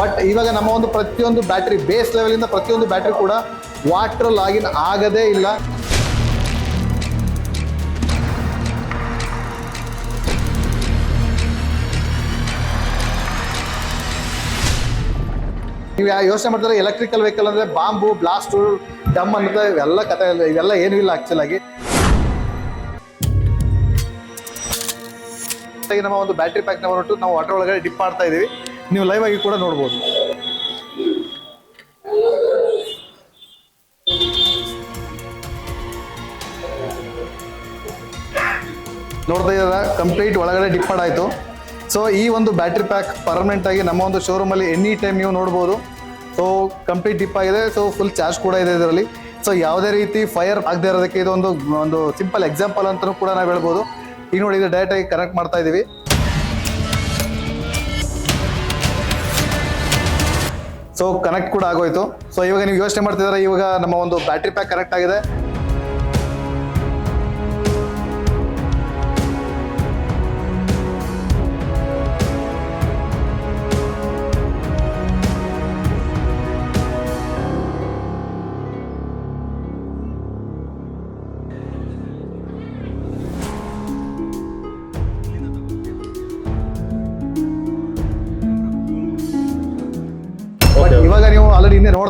But ಇವಾಗ ನಮ್ಮ ಒಂದು ಪ್ರತಿಯೊಂದು ಬ್ಯಾಟ್ರಿ ಬೇಸ್ ಲೆವೆಲಿಂದ ಪ್ರತಿಯೊಂದು ಬ್ಯಾಟ್ರಿ ಕೂಡ ವಾಟರ್ ಲಾಗಿನ್ ಆಗದೇ ಇಲ್ಲ. ನೀವು ಯೋಚನೆ ಮಾಡ್ತಾರೆ ಎಲೆಕ್ಟ್ರಿಕಲ್ ವೆಹಿಕಲ್ ಅಂದ್ರೆ ಬಾಂಬು ಬ್ಲಾಸ್ಟು ಡಮ್ ಅನ್ನೋದು ಇವೆಲ್ಲ ಇಲ್ಲ. ಇವೆಲ್ಲ ಏನೂ ಇಲ್ಲ ಆಕ್ಚುಲ್ ಆಗಿ. ಈಗ ನಮ್ಮ ಒಂದು ಬ್ಯಾಟ್ರಿ ಪ್ಯಾಕ್ನ ಹೊರಟು ನಾವು ವಾಟರ್ ಒಳಗಡೆ ಡಿಪ್ ಮಾಡ್ತಾ ಇದೀವಿ. ನೀವು ಲೈವ್ ಆಗಿ ಕೂಡ ನೋಡ್ಬೋದು. ನೋಡ್ತಾ ಇದ್ದಾರೆ? ಕಂಪ್ಲೀಟ್ ಒಳಗಡೆ ಡಿಪ್ ಆಯಿತು. ಸೊ ಈ ಒಂದು ಬ್ಯಾಟ್ರಿ ಪ್ಯಾಕ್ ಪರ್ಮನೆಂಟ್ ಆಗಿ ನಮ್ಮ ಒಂದು ಶೋರೂಮಲ್ಲಿ ಎನಿ ಟೈಮ್ ನೀವು ನೋಡ್ಬೋದು. ಸೊ ಕಂಪ್ಲೀಟ್ ಡಿಪ್ ಆಗಿದೆ. ಸೊ ಫುಲ್ ಚಾರ್ಜ್ ಕೂಡ ಇದೆ ಇದರಲ್ಲಿ. ಸೊ ಯಾವುದೇ ರೀತಿ ಫೈರ್ ಆಗದೆ ಇರೋದಕ್ಕೆ ಇದೊಂದು, ಒಂದು ಸಿಂಪಲ್ ಎಕ್ಸಾಂಪಲ್ ಅಂತಲೂ ಕೂಡ ನಾವು ಹೇಳ್ಬೋದು. ಈಗ ನೋಡಿ, ಇದು ಡೈರೆಕ್ಟ್ ಆಗಿ ಕನೆಕ್ಟ್ ಮಾಡ್ತಾ ಇದೀವಿ. ಸೊ ಕನೆಕ್ಟ್ ಕೂಡ ಆಗೋಯ್ತು. ಸೊ ಇವಾಗ ನೀವು ಯೋಚನೆ ಮಾಡ್ತಿದ್ದಾರೆ, ಇವಾಗ ನಮ್ಮ ಒಂದು ಬ್ಯಾಟ್ರಿ ಪ್ಯಾಕ್ ಕನೆಕ್ಟ್ ಆಗಿದೆ.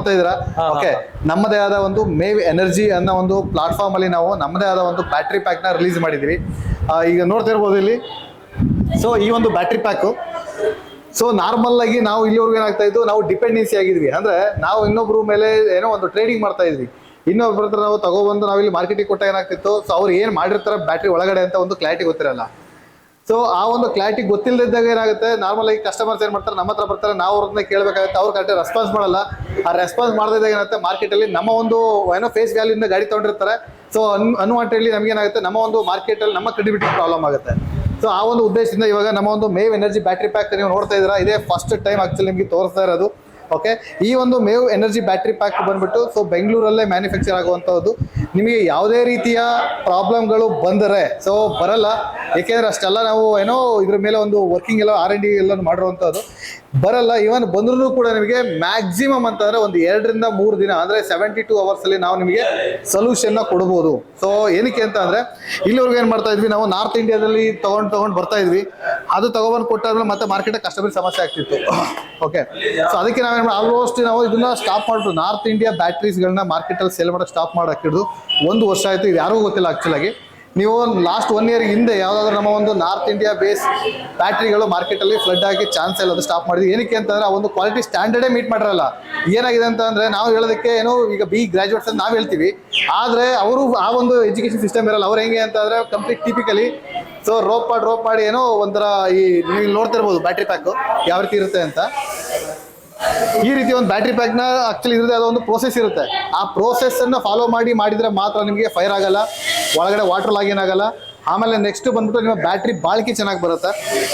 ನೋಡ್ತಾ ಇದ್ದೀರಾ? ಓಕೆ ನಮ್ಮದೇ ಆದ ಒಂದು ಮೇವ್ ಎನರ್ಜಿ ಅನ್ನೋ ಒಂದು ಪ್ಲಾಟ್ಫಾರ್ಮ್ ಅಲ್ಲಿ ನಾವು ನಮ್ಮದೇ ಆದ ಒಂದು ಬ್ಯಾಟ್ರಿ ಪ್ಯಾಕ್ನ ರಿಲೀಸ್ ಮಾಡಿದೀವಿ ಈಗ ನೋಡ್ತಾ ಇರ್ಬೋದು ಇಲ್ಲಿ. ಸೊ ಈ ಒಂದು ಬ್ಯಾಟ್ರಿ ಪ್ಯಾಕ್ ಸೊ ನಾರ್ಮಲ್ ಆಗಿ ನಾವು ಇಲ್ಲಿವರೆಗೂ ಏನಾಗ್ತಾ ಇದ್ದು ನಾವು ಡಿಪೆಂಡೆನ್ಸಿ ಆಗಿದ್ವಿ. ಅಂದ್ರೆ ನಾವು ಇನ್ನೊಬ್ರು ಮೇಲೆ ಏನೋ ಒಂದು ಟ್ರೇಡಿಂಗ್ ಮಾಡ್ತಾ ಇದ್ವಿ. ಇನ್ನೊಬ್ಬರ ಹತ್ರ ನಾವು ತಗೊಬಂದು ನಾವು ಇಲ್ಲಿ ಮಾರ್ಕೆಟಿಗೆ ಕೊಟ್ಟ ಏನಾಗ್ತಿತ್ತು? ಸೊ ಅವ್ರು ಏನು ಮಾಡಿರ್ತಾರೆ ಬ್ಯಾಟ್ರಿ ಒಳಗಡೆ ಅಂತ ಒಂದು ಕ್ಲಾರಿಟಿ ಗೊತ್ತಿರಲ್ಲ. ಸೊ ಆ ಒಂದು ಕ್ಲಾರಿಟಿ ಗೊತ್ತಿಲ್ಲದಿದ್ದಾಗ ಏನಾಗುತ್ತೆ? ನಾರ್ಮಲ್ ಆಗಿ ಕಸ್ಟಮರ್ಸ್ ಏನ್ ಮಾಡ್ತಾರೆ? ನಮ್ಮ ಹತ್ರ ಬರ್ತಾರೆ. ನಾವು ಅವ್ರನ್ನ ಕೇಳಬೇಕಾಗುತ್ತೆ. ಅವ್ರು ಕರೆಕ್ಟ್ ರೆಸ್ಪಾನ್ಸ್ ಮಾಡಲ್ಲ. ಆ ರೆಸ್ಪಾನ್ಸ್ ಮಾಡದಿದ್ದಾಗ ಏನಾಗುತ್ತೆ? ಮಾರ್ಕೆಟ್ ಅಲ್ಲಿ ನಮ್ಮ ಒಂದು ಏನೋ ಫೇಸ್ ವ್ಯಾಲ್ಯೂ ಇಂದ ಗಾಡಿ ತಗೊಂಡಿರ್ತಾರೆ. ಸೊ ಅನ್, ಅನ್ವಾಂಟೆಡ್ಲಿ ನಮ್ಗೆ ಏನಾಗುತ್ತೆ? ನಮ್ಮ ಒಂದು ಮಾರ್ಕೆಟ್ ಅಲ್ಲಿ ನಮ್ಮ ಕ್ರೆಡಿಬಿಲಿಟಿ ಪ್ರಾಬ್ಲಮ್ ಆಗುತ್ತೆ. ಸೊ ಆ ಒಂದು ಉದ್ದೇಶದಿಂದ ಇವಾಗ ನಮ್ಮ ಒಂದು ಮೇವ್ ಎನರ್ಜಿ ಬ್ಯಾಟ್ರಿ ಪ್ಯಾಕ್ ನೀವು ನೋಡ್ತಾ ಇದ್ದೀರಾ? ಇದೇ ಫಸ್ಟ್ ಟೈಮ್ ಆಕ್ಚುಲಿ ನಿಮಗೆ ತೋರಿಸ್ತಾ ಇರೋದು. ಓಕೆ? ಈ ಒಂದು ಮೇವ್ ಎನರ್ಜಿ ಬ್ಯಾಟ್ರಿ ಪ್ಯಾಕ್ ಬಂದ್ಬಿಟ್ಟು ಸೊ ಬೆಂಗಳೂರಲ್ಲೇ ಮ್ಯಾನುಫ್ಯಾಕ್ಚರ್ ಆಗುವಂಥದ್ದು ನಿಮಗೆ ಯಾವುದೇ ರೀತಿಯ ಪ್ರಾಬ್ಲಮ್ಗಳು ಬಂದರೆ ಸೊ ಬರಲ್ಲ. ಏಕೆಂದರೆ ಅಷ್ಟೆಲ್ಲ ನಾವು ಏನೋ ಇದ್ರ ಮೇಲೆ ಒಂದು ವರ್ಕಿಂಗ್ ಎಲ್ಲ ಆರ್ ಎನ್ ಡಿ ಎಲ್ಲ ಮಾಡಿರುವಂಥದ್ದು ಬರಲ್ಲ. ಇವನ್ ಬಂದ್ರೂ ಕೂಡ ನಿಮಗೆ ಮ್ಯಾಕ್ಸಿಮಮ್ ಅಂತಂದ್ರೆ ಒಂದು ಎರಡರಿಂದ ಮೂರು ದಿನ, ಅಂದರೆ ಸೆವೆಂಟಿ ಟೂ ಅವರ್ಸಲ್ಲಿ ನಾವು ನಿಮಗೆ ಸೊಲ್ಯೂಷನ್ನ ಕೊಡ್ಬೋದು. ಸೊ ಏನಕ್ಕೆ ಅಂತ ಅಂದರೆ, ಇಲ್ಲಿವರೆಗೂ ಏನು ಮಾಡ್ತಾ ಇದ್ವಿ? ನಾವು ನಾರ್ತ್ ಇಂಡಿಯಾದಲ್ಲಿ ತೊಗೊಂಡು ತೊಗೊಂಡು ಬರ್ತಾ ಇದ್ವಿ. ಅದು ತಗೊಬಂದು ಕೊಟ್ಟಾದ್ಮೇಲೆ ಮತ್ತೆ ಮಾರ್ಕೆಟ್ ಕಸ್ಟಮರ್ ಸಮಸ್ಯೆ ಆಗ್ತಿತ್ತು. ಓಕೆ ಸೊ ಅದಕ್ಕೆ ನಾವೇನು ಆಲ್ಮೋಸ್ಟ್ ನಾವು ಇದನ್ನ ಸ್ಟಾಪ್ ಮಾಡ್ತು ನಾರ್ತ್ ಇಂಡಿಯಾ ಬ್ಯಾಟ್ರೀಸ್ಗಳನ್ನ ಮಾರ್ಕೆಟಲ್ಲಿ ಸೇಲ್ ಮಾಡೋಕೆ ಸ್ಟಾಪ್ ಮಾಡಕ್ಕೆ ಹಿಡಿದು ಒಂದು ವರ್ಷ ಆಯ್ತು. ಇದು ಯಾರಿಗೂ ಗೊತ್ತಿಲ್ಲ ಆಕ್ಚುಲಾಗಿ ನೀವು ಲಾಸ್ಟ್ ಒನ್ ಇಯರ್ ಹಿಂದೆ ಯಾವ್ದಾದ್ರು ನಮ್ಮ ಒಂದು ನಾರ್ತ್ ಇಂಡಿಯಾ ಬೇಸ್ ಬ್ಯಾಟ್ರಿಗಳು ಮಾರ್ಕೆಟಲ್ಲಿ ಫ್ಲಡ್ ಆಗಿ ಚಾನ್ಸ್ ಇಲ್ಲ, ಅದು ಸ್ಟಾಪ್ ಮಾಡಿದ್ವಿ. ಏನಕ್ಕೆ ಅಂತಂದ್ರೆ ಆ ಒಂದು ಕ್ವಾಲಿಟಿ ಸ್ಟ್ಯಾಂಡರ್ಡೇ ಮೀಟ್ ಮಾಡಿರಲ್ಲ. ಏನಾಗಿದೆ ಅಂತ ಅಂದ್ರೆ ನಾವು ಹೇಳೋದಕ್ಕೆ ಏನೋ, ಈಗ ಬಿ ಗ್ರಾಜುಯೇಟ್ಸ್ ಅಂತ ನಾವು ಹೇಳ್ತೀವಿ. ಆದ್ರೆ ಅವರು ಆ ಒಂದು ಎಜುಕೇಶನ್ ಸಿಸ್ಟಮ್ ಇರಲ್ಲ. ಅವ್ರು ಹೆಂಗೆ ಅಂತ ಅಂದ್ರೆ ಕಂಪ್ಲೀಟ್ ಟಿಪಿಕಲಿ ಸೊ ರೋಪ್ ಮಾಡಿ ರೋಪ್ ಮಾಡಿ ಏನೋ ಒಂಥರ ಈ ನೀವು ಇಲ್ಲಿ ನೋಡ್ತಾ ಇರ್ಬೋದು ಬ್ಯಾಟ್ರಿ ಪ್ಯಾಕ್ ಯಾವ ರೀತಿ ಇರುತ್ತೆ ಅಂತ. ಈ ರೀತಿ ಒಂದು ಬ್ಯಾಟ್ರಿ ಪ್ಯಾಕ್ನ ಆಕ್ಚುಲಿ ಇರುತ್ತೆ ಅದೊಂದು ಪ್ರೋಸೆಸ್ ಇರುತ್ತೆ. ಆ ಪ್ರೋಸೆಸ್ ಅನ್ನ ಫಾಲೋ ಮಾಡಿ, ಮಾಡಿದ್ರೆ ಮಾತ್ರ ನಿಮಗೆ ಫೈರ್ ಆಗಲ್ಲ. ಒಳಗಡೆ ವಾಟರ್ ಲಾಗಿನ್ ಆಗಲ್ಲ. ಆಮೇಲೆ ನೆಕ್ಸ್ಟ್ ಬಂದ್ಬಿಟ್ಟು ನಿಮ್ಮ ಬ್ಯಾಟ್ರಿ ಬಾಳಿಕೆ ಚೆನ್ನಾಗಿ ಬರುತ್ತೆ.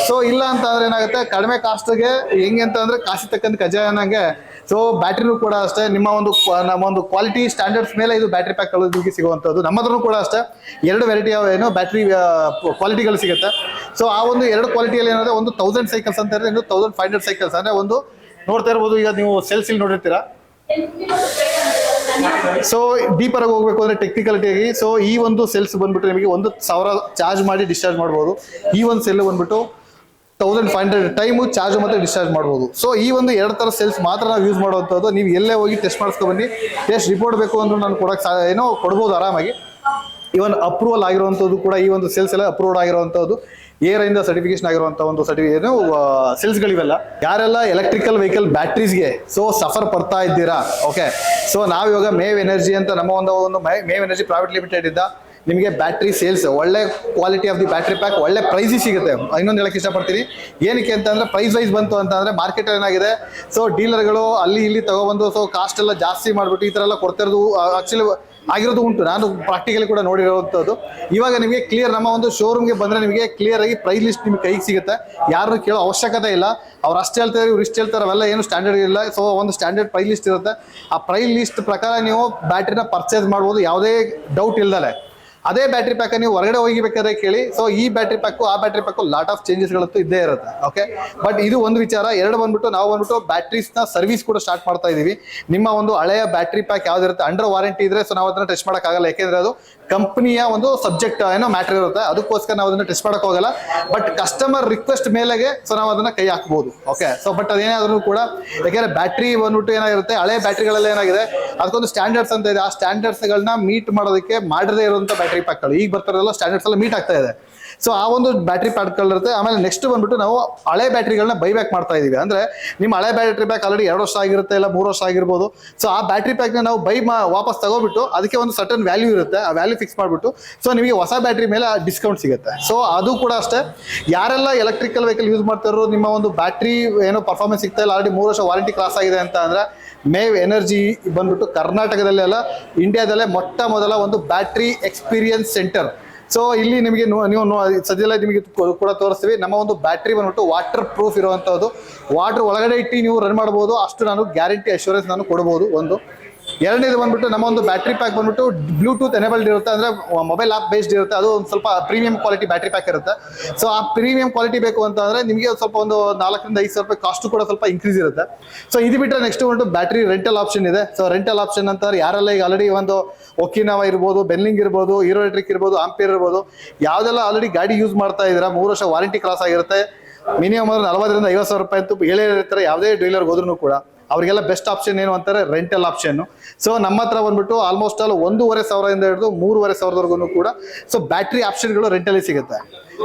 ಸೊ ಇಲ್ಲ ಅಂತ ಅಂದ್ರೆ ಏನಾಗುತ್ತೆ? ಕಡಿಮೆ ಕಾಸ್ಟ್ಗೆ ಹೆಂಗೆ ಅಂತ ಅಂದ್ರೆ ಕಾಸಿ ತಕ್ಕಂತ ಕಜಾಯ ಅನ್ನಂಗೆ ಸೊ ಬ್ಯಾಟ್ರಿನೂ ಕೂಡ ಅಷ್ಟೇ. ನಿಮ್ಮ ಒಂದು ನಮ್ಮ ಒಂದು ಕ್ವಾಲಿಟಿ ಸ್ಟ್ಯಾಂಡರ್ಡ್ಸ್ ಮೇಲೆ ಇದು ಬ್ಯಾಟ್ರಿ ಪ್ಯಾಕ್ ನಿಮಗೆ ಸಿಗುವಂಥದ್ದು. ನಮ್ಮದ್ರೂ ಕೂಡ ಅಷ್ಟೇ. ಎರಡು ವೆರೈಟಿ ಏನು? ಬ್ಯಾಟ್ರಿ ಕ್ವಾಲಿಟಿಗಳು ಸಿಗುತ್ತೆ. ಸೊ ಆ ಒಂದು ಎರಡು ಕ್ವಾಲಿಟಿಯಲ್ಲಿ ಏನಂದ್ರೆ ಒಂದು ತೌಸಂಡ್ ಸೈಕಲ್ಸ್ ಅಂತ ಹೇಳಿದ್ರೆ ಇನ್ನು ತೌಸಂಡ್ ಫೈವ್ ಹಂಡ್ರೆಡ್ ಸೈಕಲ್ಸ್ ಅಂದ್ರೆ ಒಂದು ನೋಡ್ತಾ ಇರ್ಬೋದು. ಈಗ ನೀವು ಸೆಲ್ಸ್ ಇಲ್ಲಿ ನೋಡಿರ್ತೀರಾ? ಸೊ ಡೀಪರ್ ಆಗಿ ಹೋಗ್ಬೇಕು ಅಂದ್ರೆ ಟೆಕ್ನಿಕಲಿಟಿ ಆಗಿ. ಸೊ ಈ ಒಂದು ಸೆಲ್ಸ್ ಬಂದ್ಬಿಟ್ಟು ನಿಮಗೆ ಒಂದು ಸಾವಿರ ಚಾರ್ಜ್ ಮಾಡಿ ಡಿಸ್ಚಾರ್ಜ್ ಮಾಡ್ಬೋದು. ಈ ಒಂದು ಸೆಲ್ ಬಂದ್ಬಿಟ್ಟು thousand five hundred time charge ಮತ್ತೆ ಡಿಸ್ಚಾರ್ಜ್ ಮಾಡ್ಬೋದು. ಸೊ ಈ ಒಂದು ಎರಡು ಥರ ಸೆಲ್ಸ್ ಮಾತ್ರ ನಾವು ಯೂಸ್ ಮಾಡುವಂಥದ್ದು. ನೀವು ಎಲ್ಲೇ ಹೋಗಿ ಟೆಸ್ಟ್ ಮಾಡಿಸ್ಕೊ ಬನ್ನಿ. ಟೆಸ್ಟ್ ರಿಪೋರ್ಟ್ ಬೇಕು ಅಂದ್ರೆ ನಾನು ಕೊಡಕ್ಕೆ ಸಾ ಏನೋ ಕೊಡ್ಬೋದು ಆರಾಮಾಗಿ. ಇವನ್ ಅಪ್ರೂವಲ್ ಆಗಿರುವಂಥದ್ದು ಕೂಡ ಈ ಒಂದು ಸೆಲ್ಸ್ ಎಲ್ಲ ಅಪ್ರೂವ್ಡ್ ಆಗಿರುವಂಥದ್ದು. ಏರ್ ಇಂದ ಸರ್ಟಿಫಿಕೇಶನ್ ಆಗಿರುವಂಥ ಒಂದು ಸರ್ಟಿಫಿಕೇಟ್ ಏನು ಸೇಲ್ಸ್ಗಳಿವೆಲ್ಲ ಯಾರೆಲ್ಲ ಎಲೆಕ್ಟ್ರಿಕಲ್ ವೆಹಿಕಲ್ ಬ್ಯಾಟ್ರೀಸ್ಗೆ ಸೊ ಸಫರ್ ಪಡ್ತಾ ಇದ್ದೀರಾ? ಓಕೆ ಸೊ ನಾವು ಇವಾಗ ಮೇವ್ ಎನರ್ಜಿ ಅಂತ ನಮ್ಮ ಒಂದು ಒಂದು ಮೇವ್ ಎನರ್ಜಿ ಪ್ರೈವೇಟ್ ಲಿಮಿಟೆಡ್ ಇದ್ದ ನಿಮಗೆ ಬ್ಯಾಟ್ರಿ ಸೇಲ್ಸ್ ಒಳ್ಳೆ quality of the battery pack ಒಳ್ಳೆ ಪ್ರೈಸ್ ಸಿಗುತ್ತೆ. ಇನ್ನೊಂದು ಹೇಳಕ್ಕೆ ಇಷ್ಟಪಡ್ತೀನಿ. ಏನಕ್ಕೆ ಅಂತಂದ್ರೆ ಪ್ರೈಸ್ ವೈಸ್ ಬಂತು ಅಂತಂದ್ರೆ ಮಾರ್ಕೆಟ್ ಏನಾಗಿದೆ? ಸೊ ಡೀಲರ್ಗಳು ಅಲ್ಲಿ ಇಲ್ಲಿ ತಗೊಬಂದು ಸೊ ಕಾಸ್ಟ್ ಎಲ್ಲ ಜಾಸ್ತಿ ಮಾಡ್ಬಿಟ್ಟು ಈ ಥರ ಎಲ್ಲ ಕೊಡ್ತಿರೋದು ಆಕ್ಚುಲಿ ಆಗಿರೋದು ಉಂಟು. ನಾನು ಪ್ರಾಕ್ಟಿಕಲಿ ಕೂಡ ನೋಡಿರೋವಂಥದ್ದು. ಇವಾಗ ನಿಮಗೆ ಕ್ಲಿಯರ್ ನಮ್ಮ ಒಂದು ಶೋರೂಮ್ಗೆ ಬಂದ್ರೆ ನಿಮಗೆ ಕ್ಲಿಯರ್ ಆಗಿ ಪ್ರೈಸ್ ಲಿಸ್ಟ್ ನಿಮ್ಗೆ ಕೈಗೆ ಸಿಗುತ್ತೆ. ಯಾರನ್ನು ಕೇಳೋ ಅವಶ್ಯಕತೆ ಇಲ್ಲ. ಅವ್ರು ಅಷ್ಟು ಹೇಳ್ತಾರೆ ಇವ್ರು ಇಷ್ಟು ಹೇಳ್ತಾರೆ ಅವೆಲ್ಲ ಏನು ಸ್ಟ್ಯಾಂಡರ್ಡ್ ಇಲ್ಲ. ಸೊ ಒಂದು ಸ್ಟ್ಯಾಂಡರ್ಡ್ ಪ್ರೈಸ್ ಲಿಸ್ಟ್ ಇರುತ್ತೆ. ಆ ಪ್ರೈಸ್ ಲಿಸ್ಟ್ ಪ್ರಕಾರ ನೀವು ಬ್ಯಾಟ್ರಿನ ಪರ್ಚೇಸ್ ಮಾಡ್ಬೋದು. ಯಾವುದೇ ಡೌಟ್ ಇಲ್ದಲೆ. ಅದೇ ಬ್ಯಾಟ್ರಿ ಪ್ಯಾಕ್ ನೀವು ಹೊರಗಡೆ ಹೋಗಿಬೇಕಾದ್ರೆ ಕೇಳಿ. ಸೊ ಈ ಬ್ಯಾಟ್ರಿ ಪ್ಯಾಕು ಆ battery pack lot of changes ಗಳಂತೂ ಇದ್ದೇ ಇರುತ್ತೆ. ಓಕೆ ಬಟ್ ಇದು ಒಂದು ವಿಚಾರ, ಎರಡು ಬಂದ್ಬಿಟ್ಟು ನಾವು ಬಂದ್ಬಿಟ್ಟು ಬ್ಯಾಟ್ರೀಸ್ನ ಸರ್ವಿಸ್ ಕೂಡ ಸ್ಟಾರ್ಟ್ ಮಾಡ್ತಾ ಇದೀವಿ. ನಿಮ್ಮ ಒಂದು ಹಳೆಯ ಬ್ಯಾಟ್ರಿ ಪ್ಯಾಕ್ ಯಾವ್ದಿರುತ್ತೆ ಅಂಡರ್ ವಾರಂಟಿ ಇದ್ರೆ ಸೊ ನಾವು ಅದನ್ನ ಟೆಸ್ಟ್ ಆಗಲ್ಲ ಯಾಕೆಂದ್ರೆ ಅದು ಕಂಪನಿಯ ಒಂದು ಸಬ್ಜೆಕ್ಟ್, ಏನೋ ಮ್ಯಾಟರ್ ಇರುತ್ತೆ. ಅದಕ್ಕೋಸ್ಕರ ನಾವು ಅದನ್ನ ಟೆಸ್ಟ್ ಮಾಡಕ್ ಹೋಗಲ್ಲ. ಬಟ್ ಕಸ್ಟಮರ್ ರಿಕ್ವೆಸ್ಟ್ ಮೇಲೆಗೆ ಸೊ ನಾವು ಅದನ್ನ ಕೈ ಹಾಕ್ಬೋದು. ಓಕೆ ಸೊ ಬಟ್ ಅದೇನಾದ್ರೂ ಕೂಡ, ಯಾಕೆಂದ್ರೆ ಬ್ಯಾಟ್ರಿ ಬಂದ್ಬಿಟ್ಟು ಏನಾಗಿರುತ್ತೆ, ಹಳೆ ಬ್ಯಾಟ್ರಿಗಳೆಲ್ಲ ಏನಾಗಿದೆ, ಅದಕ್ಕೊಂದು ಸ್ಟ್ಯಾಂಡರ್ಡ್ಸ್ ಅಂತ ಇದೆ. ಆ ಸ್ಟ್ಯಾಂಡರ್ಡ್ಸ್ ಗಳನ್ನ ಮೀಟ್ ಮಾಡೋದಕ್ಕೆ ಮಾಡದೇ ಇರುವಂತ ಬ್ಯಾಟ್ರಿ ಪ್ಯಾಕ್ಗಳು ಈಗ ಬರ್ತಾರಲ್ಲ ಸ್ಟ್ಯಾಂಡರ್ಡ್ಸ್ ಎಲ್ಲ ಮೀಟ್ ಆಗ್ತಾ ಇದೆ. ಸೊ ಆ ಒಂದು ಬ್ಯಾಟ್ರಿ ಪ್ಯಾಕ್ಗಳು ಇರುತ್ತೆ. ಆಮೇಲೆ ನೆಕ್ಸ್ಟ್ ಬಂದ್ಬಿಟ್ಟು ನಾವು ಹಳೆ ಬ್ಯಾಟ್ರಿಗಳನ್ನ ಬೈಬ್ಯಾಕ್ ಮಾಡ್ತಾ ಇದೀವಿ. ಅಂದ್ರೆ ನಿಮ್ಮ ಹಳೆ ಬ್ಯಾಟ್ರಿ ಬ್ಯಾಕ್ ಆಲ್ರೆಡಿ ಎರಡು ವರ್ಷ ಆಗಿರುತ್ತೆ ಇಲ್ಲ ಮೂರು ವರ್ಷ ಆಗಿರ್ಬೋದು. ಸೊ ಆ ಬ್ಯಾಟ್ರಿ ಪ್ಯಾಕ್ನ ನಾವು ಬೈ ಮಾ, ವಾಪಸ್ ತಗೋಬಿಟ್ಟು ಅದಕ್ಕೆ ಒಂದು ಸರ್ಟನ್ ವ್ಯಾಲ್ಯೂ ಇರುತ್ತೆ. ಆ ವ್ಯಾಲ್ಯೂ ಫಿಕ್ಸ್ ಮಾಡಿಬಿಟ್ಟು. ಸೊ ನಿಮಗೆ ಹೊಸ ಬ್ಯಾಟ್ರಿ ಮೇಲೆ ಡಿಸ್ಕೌಂಟ್ ಸಿಗುತ್ತೆ. ಸೊ ಅದು ಕೂಡ ಅಷ್ಟೇ. ಯಾರೆಲ್ಲ ಎಲೆಕ್ಟ್ರಿಕಲ್ ವೆಹಿಕಲ್ ಯೂಸ್ ಮಾಡ್ತಾರೋ ನಿಮ್ಮ ಒಂದು ಬ್ಯಾಟ್ರಿ ಏನೋ ಪರ್ಫಾರ್ಮೆನ್ಸ್ ಸಿಗ್ತಾ ಇಲ್ಲ. ಆಲ್ರೆಡಿ ಮೂರು ವರ್ಷ ವಾರಂಟಿ ಕ್ರಾಸ್ ಆಗಿದೆ ಅಂತ ಅಂದ್ರೆ, ಮೇವ್ ಎನರ್ಜಿ ಬಂದ್ಬಿಟ್ಟು ಕರ್ನಾಟಕದಲ್ಲೇ ಅಲ್ಲ ಇಂಡಿಯಾದಲ್ಲೇ ಮೊಟ್ಟ ಮೊದಲ ಒಂದು ಬ್ಯಾಟ್ರಿ ಎಕ್ಸ್ಪೀರಿಯನ್ಸ್ ಸೆಂಟರ್ ಸೊ ಇಲ್ಲಿ ನಿಮಗೆ ನೀವು ಸದ್ಯದಲ್ಲೇ ನಿಮಗೆ ಕೂಡ ತೋರಿಸ್ತೀವಿ. ನಮ್ಮ ಒಂದು ಬ್ಯಾಟ್ರಿ ಬಂದ್ಬಿಟ್ಟು ವಾಟರ್ ಪ್ರೂಫ್ ಇರುವಂಥದ್ದು ವಾಟರ್ ಒಳಗಡೆ ಇಟ್ಟು ನೀವು ರನ್ ಮಾಡ್ಬೋದು ಅಷ್ಟು ನಾನು ಗ್ಯಾರಂಟಿ ಅಶ್ಯೂರೆನ್ಸ್ ನಾನು ಕೊಡ್ಬೋದು ಒಂದು. ಎರಡನೇದು ಬಂದ್ಬಿಟ್ಟು ನಮ್ಮ ಒಂದು ಬ್ಯಾಟ್ರಿ ಪ್ಯಾಕ್ ಬಂದ್ಬಿಟ್ಟು ಬ್ಲೂಟೂತ್ ಎನೇಬಲ್ಡ್ ಇರುತ್ತೆ ಅಂದ್ರೆ ಮೊಬೈಲ್ ಆಪ್ ಬೇಸ್ಡ್ ಇರುತ್ತೆ. ಅದು ಒಂದು ಸ್ವಲ್ಪ ಪ್ರೀಮಿಯಂ ಕ್ವಾಲಿಟಿ ಬ್ಯಾಟ್ರಿ ಪ್ಯಾಕ್ ಇರುತ್ತೆ. ಸೊ ಆ ಪ್ರೀಮಿಯಂ ಕ್ವಾಲಿಟಿ ಬೇಕು ಅಂತ ಅಂದ್ರೆ ನಿಮಗೆ ಸ್ವಲ್ಪ ಒಂದು ನಾಲ್ಕರಿಂದ ಐದು ಸಾವಿರ ರೂಪಾಯಿ ಕಾಸ್ಟ್ ಕೂಡ ಸ್ವಲ್ಪ ಇನ್ಕ್ರೀಸ್ ಇರುತ್ತೆ. ಸೊ ಇದು ಬಿಟ್ಟರೆ ನೆಕ್ಸ್ಟ್ ಒಂದು ಬ್ಯಾಟ್ರಿ ರೆಂಟಲ್ ಆಪ್ಷನ್ ಇದೆ. ಸೊ ರೆಂಟಲ್ ಆಪ್ಷನ್ ಅಂತ ಯಾರೆಲ್ಲ ಈಗ ಆಲ್ರೆಡಿ ಒಂದು ಒಕಿನಾವ ಇರ್ಬೋದು ಬೆನ್ಲಿಂಗ್ ಇರ್ಬೋದು ಹೀರೋ ಎಲೆಕ್ಟ್ರಿಕ್ ಇರ್ಬೋದು ಆಂಪಿಯರ್ ಇರ್ಬೋದು, ಯಾವ್ದೆಲ್ಲ ಆಲ್ರೆಡಿ ಗಾಡಿ ಯೂಸ್ ಮಾಡ್ತಾ ಇದ್ದೀರಾ, ಮೂರು ವರ್ಷ ವಾರಂಟಿ ಕ್ರಾಸ್ ಆಗಿರುತ್ತೆ. ಮಿನಿಮಮ್ ಅಂದ್ರೆ ನಲವತ್ತರಿಂದ ಐವತ್ತು ಸಾವಿರ ರೂಪಾಯಿ ಅಂತೂ ಹೇಳೇ ಇರ್ತಾರೆ ಯಾವುದೇ ಡೀಲರ್ಗೆ ಹೋದ್ರು ಕೂಡ. ಅವರಿಗೆಲ್ಲ ಬೆಸ್ಟ್ ಆಪ್ಷನ್ ಏನು ಅಂತಾರೆ? ರೆಂಟಲ್ ಆಪ್ಷನ್ ಸೊ ನಮ್ಮ ಹತ್ರ ಬಂದ್ಬಿಟ್ಟು ಆಲ್ಮೋಸ್ಟ್ ಆಲ್ ಒಂದೂವರೆ ಸಾವಿರದಿಂದ ಹಿಡಿದು ಮೂರುವರೆ ಸಾವಿರದವರೆಗೂ ಕೂಡ ಸೊ ಬ್ಯಾಟ್ರಿ ಆಪ್ಷನ್ಗಳು ರೆಂಟಲ್ಲಿ ಸಿಗುತ್ತೆ.